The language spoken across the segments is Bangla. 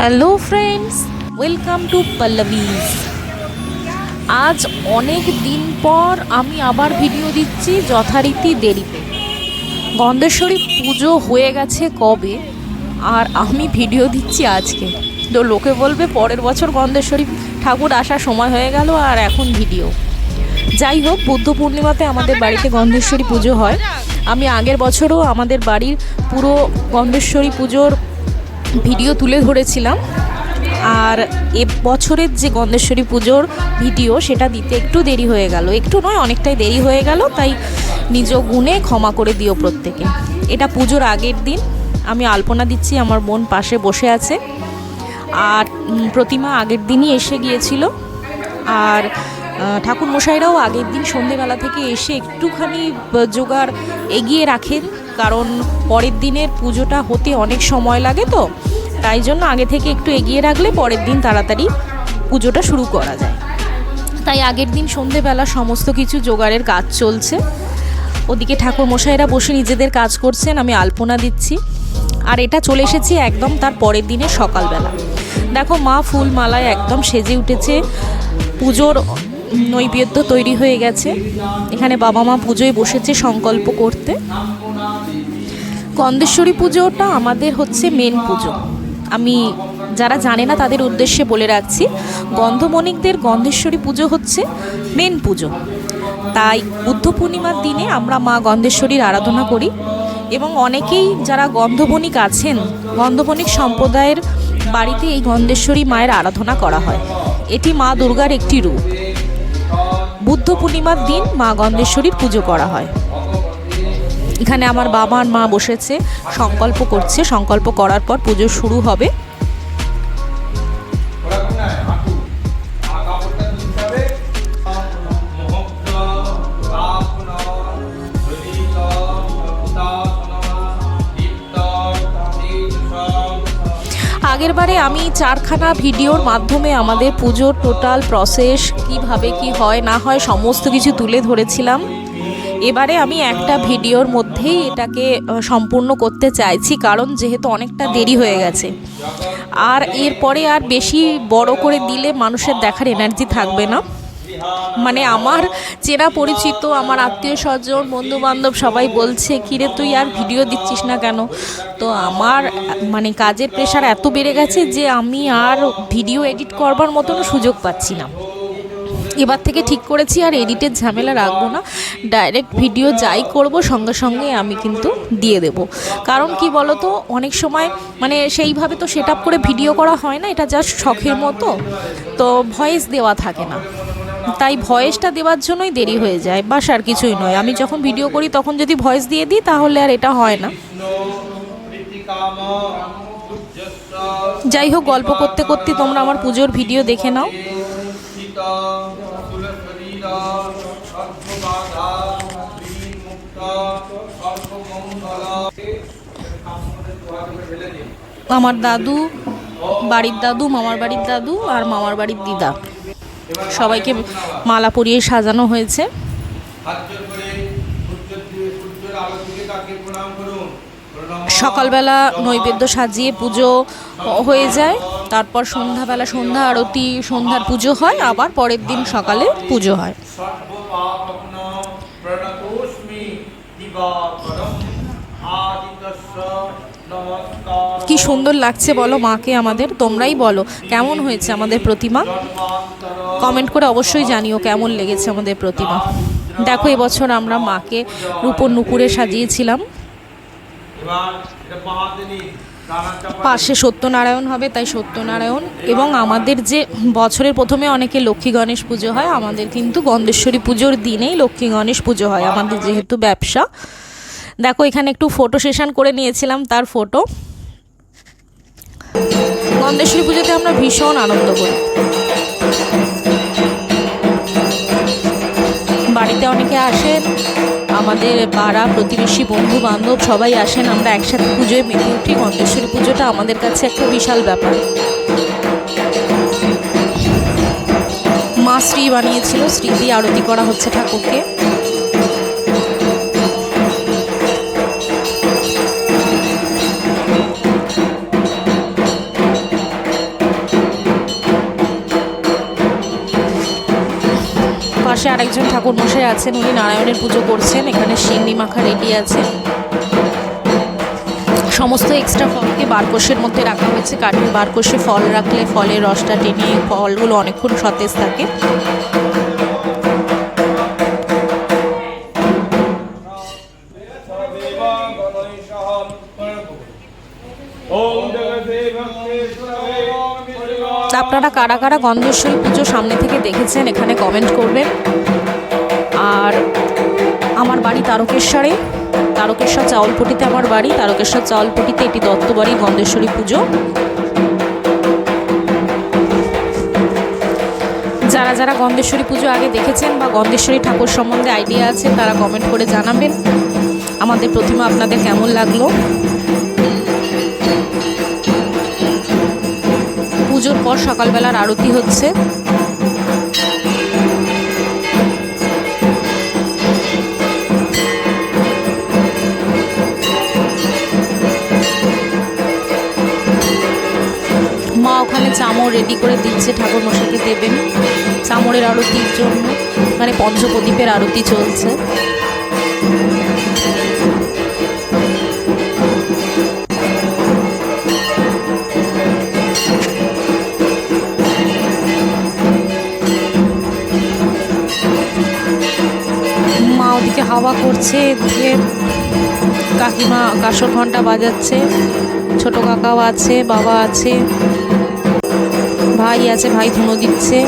Hello friends welcome to Pallavi's আজ অনেক দিন পর আমি আবার ভিডিও দিচ্ছি যথারীতি দেরিতে। গন্ধেশ্বরী পুজো হয়ে গেছে কবে? আর আমি ভিডিও দিচ্ছি আজকে। তো লোকে বলবে পরের বছর গন্ধেশ্বরী ঠাকুর আসার সময় হয়ে গেল আর এখন ভিডিও যাই হোক, বুদ্ধ পূর্ণিমাতে আমাদের বাড়িতে গন্ধেশ্বরী পুজো হয়। আমি আগের বছরও আমাদের বাড়ির পুরো গন্ধেশ্বরী পুজোর ভিডিও তুলে ধরেছিলাম। আর এ বছরের যে গন্ধেশ্বরী পুজোর ভিডিও, সেটা দিতে একটু দেরি হয়ে গেল। একটু নয়, অনেকটাই দেরি হয়ে গেল, তাই নিজ গুণে ক্ষমা করে দিও প্রত্যেকে। এটা পুজোর আগের দিন। আমি আলপনা দিচ্ছি, আমার বোন পাশে বসে আছে। আর প্রতিমা আগের দিনই এসে গিয়েছিল। আর ঠাকুর মশাইরাও আগের দিন সন্ধেবেলা থেকে এসে একটুখানি জোগাড় এগিয়ে রাখেন। কারণ পরের দিনের পুজোটা হতে অনেক সময় লাগে তো, তাই জন্য আগে থেকে একটু এগিয়ে রাখলে পরের দিন তাড়াতাড়ি পুজোটা শুরু করা যায়। তাই আগের দিন সন্ধেবেলা সমস্ত কিছু জোগাড়ের কাজ চলছে। ওদিকে ঠাকুর মশাইরা বসে নিজেদের কাজ করছেন, আমি আলপনা দিচ্ছি। আর এটা চলে এসেছি একদম তার পরের দিনের সকালবেলা। দেখো মা ফুল মালায় একদম সেজে উঠেছে, পুজোর নৈবেদ্য তৈরি হয়ে গেছে। এখানে বাবা মা পুজোয় বসেছে সংকল্প করতে। গন্ধেশ্বরী পুজোটা আমাদের হচ্ছে মেন পুজো। আমি, যারা জানে না তাদের উদ্দেশ্যে বলে রাখছি, গন্ধমণিকদের গন্ধেশ্বরী পুজো হচ্ছে মেন পুজো। তাই বুদ্ধ পূর্ণিমার দিনে আমরা মা গন্ধেশ্বরীর আরাধনা করি এবং অনেকেই যারা গন্ধবণিক আছেন গন্ধবণিক সম্প্রদায়ের বাড়িতে এই গন্ধেশ্বরী মায়ের আরাধনা করা হয়। এটি মা দুর্গার একটি রূপ। বুদ্ধ পূর্ণিমার দিন মা গন্ধেশ্বরীর পুজো করা হয়। এখানে আমার বাবা আর মা বসেছে, সংকল্প করছে, সংকল্প করার পর পুজো শুরু হবে। আগেরবারে আমি চারখানা ভিডিওর মাধ্যমে আমাদের পুজোর টোটাল প্রসেস, কীভাবে কি হয়, না হয়, সমস্ত কিছু তুলে ধরেছিলাম। এবারে আমি একটা ভিডিওর মধ্যেই এটাকে সম্পূর্ণ করতে চাইছি, কারণ যেহেতু অনেকটা দেরি হয়ে গেছে। আর এরপরে আর বেশি বড় করে দিলে মানুষের দেখার এনার্জি থাকবে না। মানে আমার চেনা পরিচিত, আমার আত্মীয় স্বজন বন্ধু বান্ধব সবাই বলছে, কিরে, তুই আর ভিডিও দিচ্ছিস না কেন? তো আমার মানে কাজের প্রেশার এত বেড়ে গেছে যে আমি আর ভিডিও এডিট করবার মতনও সুযোগ পাচ্ছি না। এবার থেকে ঠিক করেছি আর এডিটের ঝামেলা রাখব না। ডাইরেক্ট ভিডিও যাই করব, সঙ্গে সঙ্গে আমি কিন্তু দিয়ে দেব। কারণ কি বলো তো অনেক সময় মানে সেইভাবে তো সেট করে ভিডিও করা হয় না, এটা জাস্ট শখের মতো। তো ভয়েস দেওয়া থাকে না। তাই ভয়েসটা দেওয়ার জন্যই দেরি হয়ে যায়, বাস আর কিছুই নয়। আমি যখন ভিডিও করি, তখন যদি ভয়েস দিয়ে দিই, তাহলে আর এটা হয় না। যাই হোক, গল্প করতে করতে তোমরা আমার পুজোর ভিডিও দেখে নাও। আমার দাদু, বাড়ির দাদু, মামার বাড়ির দাদু আর মামার বাড়ির দিদা। সবাইকে মালা পরিয়ে সাজানো হয়েছে। সকালবেলা নৈবেদ্য সাজিয়ে পুজো হয়ে যায়। তারপর সন্ধ্যাবেলা সন্ধ্যা আরতি, সন্ধ্যার পুজো হয়, আবার পরের দিন সকালে পুজো হয়। কি সুন্দর লাগছে বলো মাকে আমাদের? তোমরাই বলো। কেমন হয়েছে আমাদের প্রতিমা? কমেন্ট করে অবশ্যই জানিও কেমন লেগেছে আমাদের প্রতিমা। দেখো, এবছর আমরা মাকে রূপর নুপুরে সাজিয়েছিলাম। পাশে সত্যনারায়ণ হবে, তাই সত্যনারায়ণ এবং আমাদের যে বছরের প্রথমে অনেকে লক্ষ্মী গণেশ পুজো হয়, আমাদের কিন্তু গন্ধেশ্বরী পুজোর দিনেই লক্ষ্মী গণেশ পুজো হয়, আমাদের যেহেতু ব্যবসা। দেখো, এখানে একটু ফটো সেশন করে নিয়েছিলাম, তার ফটো গন্ধেশ্বরী পুজোতে আমরা ভীষণ আনন্দ করি। বাড়িতে অনেকে আসেন, আমাদের পাড়া প্রতিবেশী বন্ধু বান্ধব সবাই আসেন, আমরা একসাথে পুজোয় মেতে উঠি। গন্ধেশ্বরী পুজোটা আমাদের কাছে একটা বিশাল ব্যাপার। মা শ্রী বানিয়েছিল শ্রী দিয়ে আরতি করা হচ্ছে ঠাকুরকে। পাশে আরেকজন ঠাকুর মশাই আছেন, উনি নারায়ণের পুজো করছেন, এখানে সিন্নি মাখা রেডি আছে। সমস্ত এক্সট্রা ফলকে বারকোষের মধ্যে রাখা হয়েছে, কাঠের বারকোষে ফল রাখলে ফলের রসটা টেনে ফলগুলো অনেকক্ষণ সতেজ থাকে। তা আপনারা কারা কারা গন্ধেশ্বরী পুজো সামনে থেকে দেখেছেন, এখানে কমেন্ট করবেন। আর আমার বাড়ি তারকেশ্বরে, তারকেশ্বর চাউলপটিতে আমার বাড়ি, তারকেশ্বর চাউলপটিতে এটি দত্তবাড়ি গন্ধেশ্বরী পুজো। যারা যারা গন্ধেশ্বরী পুজো আগে দেখেছেন বা গন্ধেশ্বরী ঠাকুর সম্বন্ধে আইডিয়া আছে, তারা কমেন্ট করে জানাবেন। আমাদের প্রতিমা আপনাদের কেমন লাগল? সকালবেলার আরতি হচ্ছে। মা ওখানে চামড় রেডি করে দিচ্ছে ঠাকুর মশাইকে দেবেন। চামড়ের আরতির জন্য মানে পঞ্চপ্রদীপের আরতি চলছে। হাওয়া করছে এদিকে কাকিমা কাসর ঘণ্টা বাজাচ্ছে, ছোট কাকাও আছে, বাবা আছে, ভাই আছে, ভাই ধুনো দিচ্ছে।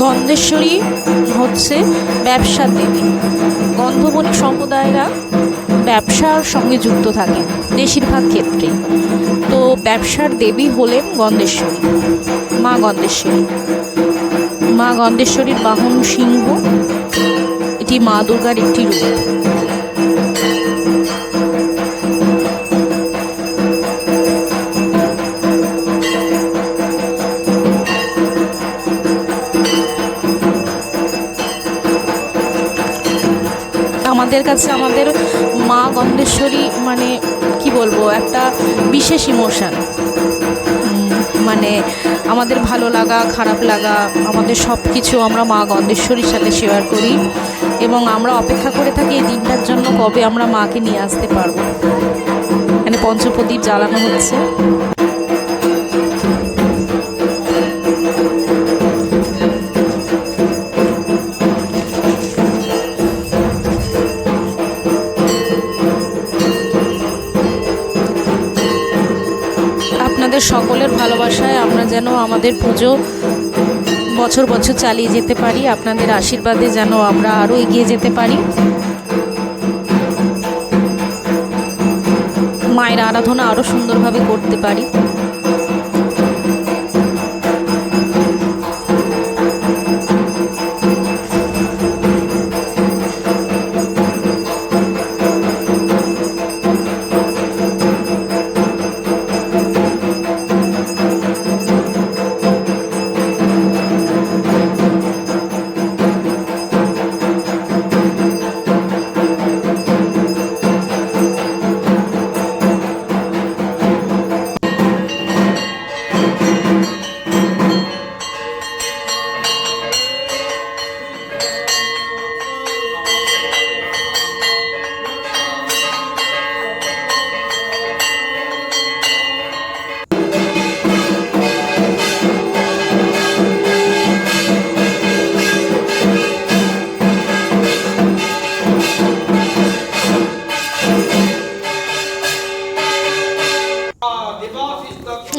গন্ধেশ্বরী হচ্ছে ব্যবসার দেবী। গন্ধবণী সম্প্রদায়রা ব্যবসার সঙ্গে যুক্ত থাকে, বেশিরভাগ ক্ষেত্রেই। তো ব্যবসার দেবী হলেন গন্ধেশ্বরী, মা গন্ধেশ্বরী। মা গন্ধেশ্বরীর বাহন সিংহ, এটি মা দুর্গার একটি রূপ। আমাদের কাছে আমাদের মা গন্ধেশ্বরী মানে কি বলব, একটা বিশেষ ইমোশান মানে আমাদের ভালো লাগা, খারাপ লাগা, আমাদের সব কিছু আমরা মা গন্ধেশ্বরীর সাথে শেয়ার করি এবং আমরা অপেক্ষা করে থাকি এই দিনটার জন্য কবে আমরা মাকে নিয়ে আসতে পারব। মানে পঞ্চপ্রদীপ জ্বালানো হচ্ছে। আমাদের পুজো। বছর বছর চালিয়ে যেতে পারি। আপনাদের আশীর্বাদে যেন আমরা আরও এগিয়ে যেতে পারি। মায়ের আরাধনা আরও সুন্দরভাবে করতে পারি।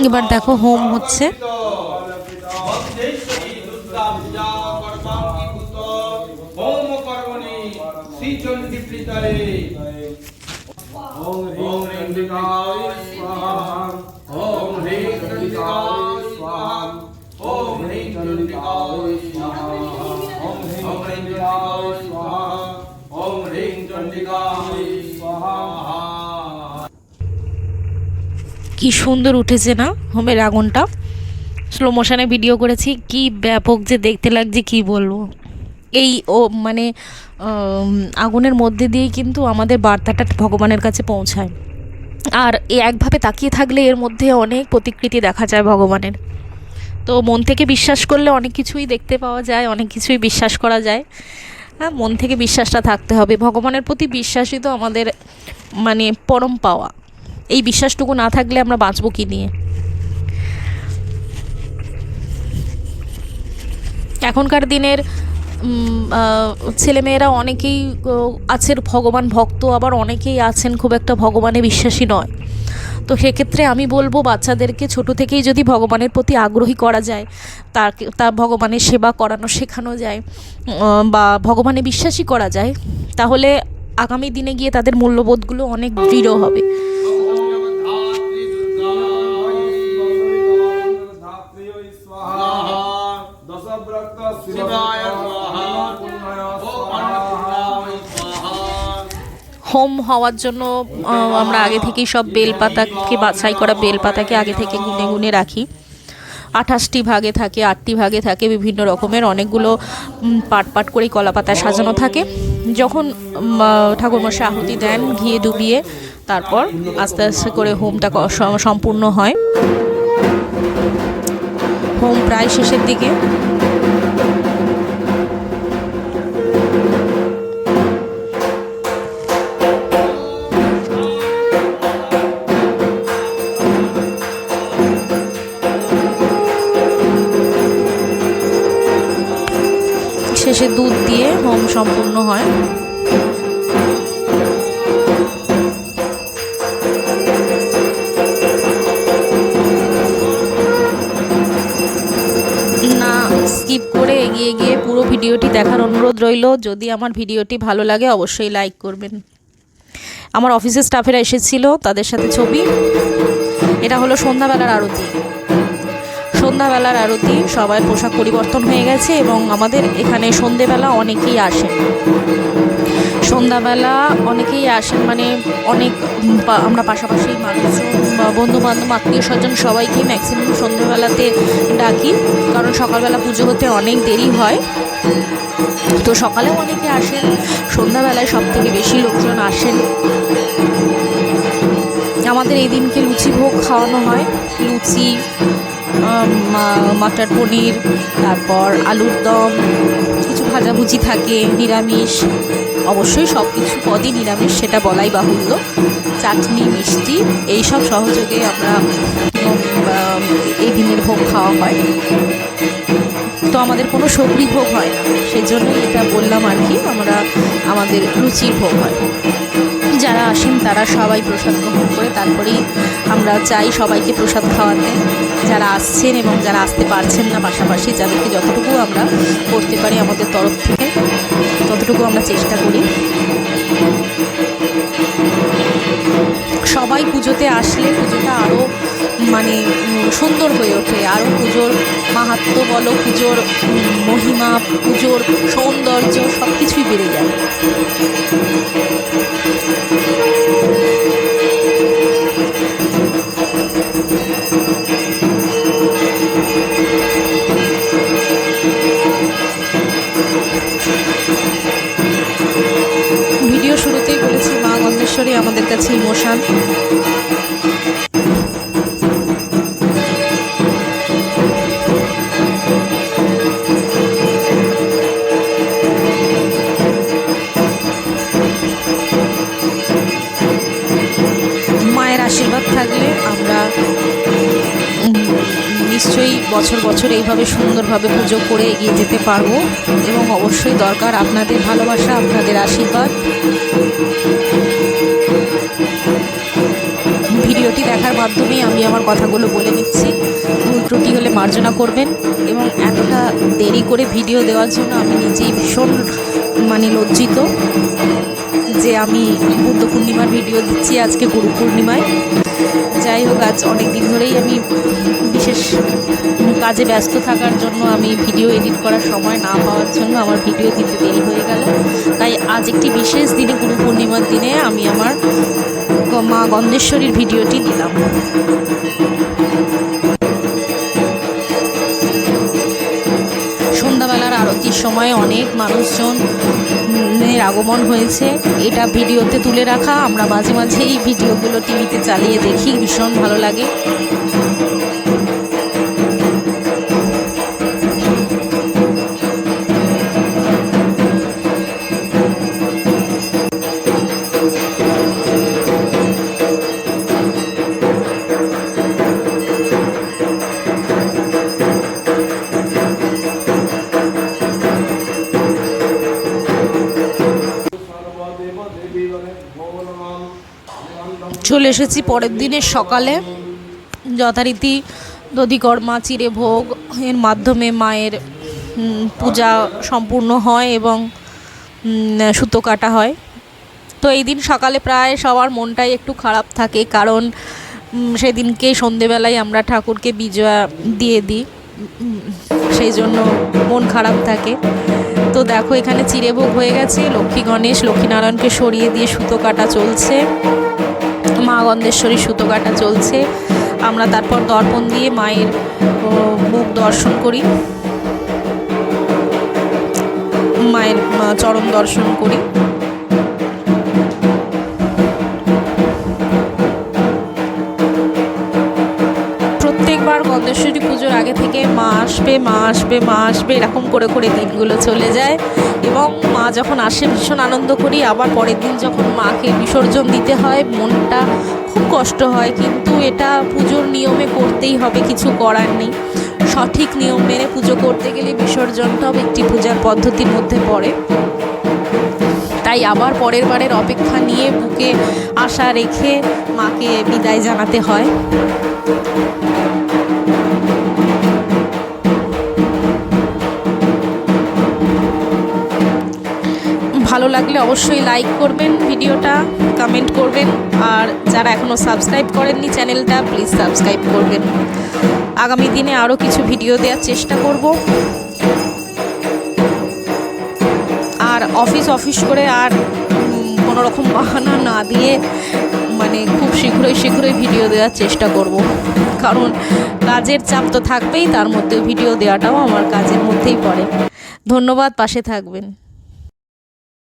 এবার দেখো হোম হচ্ছে। বন্দেশ্বরী দুর্গা পূজা কি সুন্দর উঠেছে না হোমের আগুনটা। স্লো মোশনে ভিডিও করেছি, কি ব্যাপক যে দেখতে লাগছে, কি বলব। এই ও মানে আগুনের মধ্যে দিয়েই কিন্তু আমাদের বার্তাটা ভগবানের কাছে পৌঁছায়। আর একভাবে তাকিয়ে থাকলে এর মধ্যে অনেক প্রতিকৃতি দেখা যায় ভগবানের। তো মন থেকে বিশ্বাস করলে অনেক কিছুই দেখতে পাওয়া যায়, অনেক কিছুই বিশ্বাস করা যায়। হ্যাঁ মন থেকে বিশ্বাসটা থাকতে হবে। ভগবানের প্রতি বিশ্বাসই তো আমাদের মানে পরম পাওয়া। এই বিশ্বাসটুকু না থাকলে আমরা বাঁচবো কী নিয়ে? এখনকার দিনের ছেলেমেয়েরা অনেকেই আছে ভগবান ভক্ত, আবার অনেকেই আছেন খুব একটা ভগবানে বিশ্বাসী নয়। তো সেক্ষেত্রে আমি বলব, বাচ্চাদেরকে ছোট থেকেই যদি ভগবানের প্রতি আগ্রহী করা যায়, তাকে, তা ভগবানের সেবা করানো শেখানো যায় বা ভগবানে বিশ্বাসী করা যায়, তাহলে আগামী দিনে গিয়ে তাদের মূল্যবোধগুলো অনেক দৃঢ় হবে। হোম হওয়ার জন্য আমরা আগে থেকেই সব বেলপাতাকে বাছাই করা বেলপাতাকে আগে থেকে গুনে গুনে রাখি। আঠাশটি ভাগে থাকে আটটি ভাগে থাকে বিভিন্ন রকমের অনেকগুলো পাট পাট করে কলা পাতায় সাজানো থাকে। যখন ঠাকুরমশাই আহুতি দেন ঘিয়ে ডুবিয়ে তারপর আস্তে আস্তে করে হোমটা সম্পূর্ণ হয়। প্রায় শেষের দিকে ভিডিওটি দেখার অনুরোধ রইল। যদি আমার ভিডিওটি ভালো লাগে, অবশ্যই লাইক করবেন। আমার অফিসের স্টাফেরা এসেছিল, তাদের সাথে ছবি। এটা হলো সন্ধ্যাবেলার আরতি। সন্ধ্যাবেলার আরতি, সবার পোশাক পরিবর্তন হয়ে গেছে এবং আমাদের এখানে সন্ধেবেলা অনেকেই আসেন। সন্ধ্যাবেলা অনেকেই আসেন মানে অনেক আমরা পাশাপাশি মানুষজন বন্ধু বান্ধব আত্মীয় স্বজন সবাইকে ম্যাক্সিমাম সন্ধ্যাবেলাতে ডাকি, কারণ সকালবেলা পুজো হতে অনেক দেরি হয়। তো সকালেও অনেকে আসেন, সন্ধ্যাবেলায় সব থেকে বেশি লোকজন আসেন। আমাদের এই দিনকে লুচি ভোগ খাওয়ানো হয়। লুচি মাটার পনির, তারপর আলুর দম, কিছু ভাজাভুজি থাকে, নিরামিষ। অবশ্যই সব কিছু পদই নিরামিষ, সেটা বলাই বাহুল্য। চাটনি, মিষ্টি এই সব সহযোগে আমরা এই দিনের ভোগ খাওয়া হয়। তো আমাদের কোনো সবরি ভোগ হয় না, সেজন্যই এটা বললাম আর কি, আমরা, আমাদের লুচির ভোগ হয়। যারা আসেন, তারা সবাই প্রসাদ গ্রহণ করে, তারপরেই আমরা চাই সবাইকে প্রসাদ খাওয়াতে। যারা আসছেন এবং যারা আসতে পারছেন না পাশাপাশি, যাদেরকে যতটুকু আমরা করতে পারি আমাদের তরফ থেকে। ততটুকু আমরা চেষ্টা করি। সবাই পুজোতে আসলে পুজোটা আরও মানে সুন্দর হয়ে ওঠে। আরও পুজোর মাহাত্ম বলো, পুজোর মহিমা, পুজোর সৌন্দর্য সব কিছুই বেড়ে যায়। গন্ধেশ্বরী আমাদের কাছে ইমোশন। বছর বছর এইভাবে সুন্দরভাবে পুজো করে এগিয়ে যেতে পারব এবং অবশ্যই দরকার আপনাদের ভালোবাসা, আপনাদের আশীর্বাদ। ভিডিওটি দেখার মাধ্যমেই আমি আমার কথাগুলো বলে নিচ্ছি। ভুল ত্রুটি হলে মার্জনা করবেন এবং এতটা দেরি করে ভিডিও দেওয়ার জন্য আমি নিজেই ভীষণ মানে লজ্জিত যে আমি বুদ্ধ পূর্ণিমার ভিডিও দিচ্ছি আজকে গুরু পূর্ণিমায়। যাই হোক, আজ অনেক দিন ধরেই আমি বিশেষ কাজে ব্যস্ত থাকার জন্য আমি ভিডিও এডিট করার সময় না পাওয়ার জন্য আমার ভিডিও দিতে দেরি হয়ে গেল। তাই আজ একটি বিশেষ দিনে গুরু পূর্ণিমার দিনে আমি আমার মা গন্ধেশ্বরীর ভিডিওটি দিলাম। আরতি সময় অনেক মানুষজন এর আগমন হয়েছে। এটা ভিডিওতে তুলে রাখা। আমরা মাঝে মাঝে এই ভিডিওগুলো টিভিতে চালিয়ে দেখি। ভীষণ ভালো লাগে। চলে এসেছি পরের দিনের সকালে। যথারীতি দধিকর্মা চিড়ে ভোগ এর মাধ্যমে মায়ের পূজা সম্পূর্ণ হয় এবং সুতো কাটা হয়। তো এই দিন সকালে প্রায় সবার মনটাই একটু খারাপ থাকে কারণ সেদিনকে সন্ধেবেলায় আমরা ঠাকুরকে বিজয়া দিয়ে দিই। সেই জন্য মন খারাপ থাকে। তো দেখো এখানে চিড়েভোগ হয়ে গেছে, লক্ষ্মী গণেশ লক্ষ্মীনারায়ণকে সরিয়ে দিয়ে সুতো কাটা চলছে। মা গন্ধেশ্বরী সুতো কাটা চলছে। আমরা তারপর দর্পণ দিয়ে মায়ের মুখ দর্শন করি। মায়ের চরম দর্শন করি। প্রত্যেকবার পুজোর আগে থেকে মা আসবে মা আসবে মা আসবে, এরকম করে করে দিনগুলো চলে যায়। এবং মা যখন আসে, ভীষণ আনন্দ করি। আবার পরের দিন যখন মাকে বিসর্জন দিতে হয়, মনটা খুব কষ্ট হয়। কিন্তু এটা পুজোর নিয়মে করতেই হবে, কিছু করার নেই। সঠিক নিয়ম মেনে পুজো করতে গেলে বিসর্জনটাও একটি পূজার পদ্ধতির মধ্যে পড়ে। তাই আবার পরের বারের অপেক্ষা নিয়ে বুকে আশা রেখে মাকে বিদায় জানাতে হয়। ভালো লাগলে অবশ্যই লাইক করবেন ভিডিওটা কমেন্ট করবেন। আর যারা এখনও সাবস্ক্রাইব করেননি চ্যানেলটা প্লিজ সাবস্ক্রাইব করবেন। আগামী দিনে আরও কিছু ভিডিও দেওয়ার চেষ্টা করব। আর অফিস অফিস করে আর কোনো রকম বাহানা না দিয়ে মানে খুব শীঘ্রই শীঘ্রই ভিডিও দেওয়ার চেষ্টা করব। কারণ কাজের চাপ তো থাকবেই, তার মধ্যে ভিডিও দেওয়াটাও আমার কাজের মধ্যেই পড়ে। ধন্যবাদ, পাশে থাকবেন।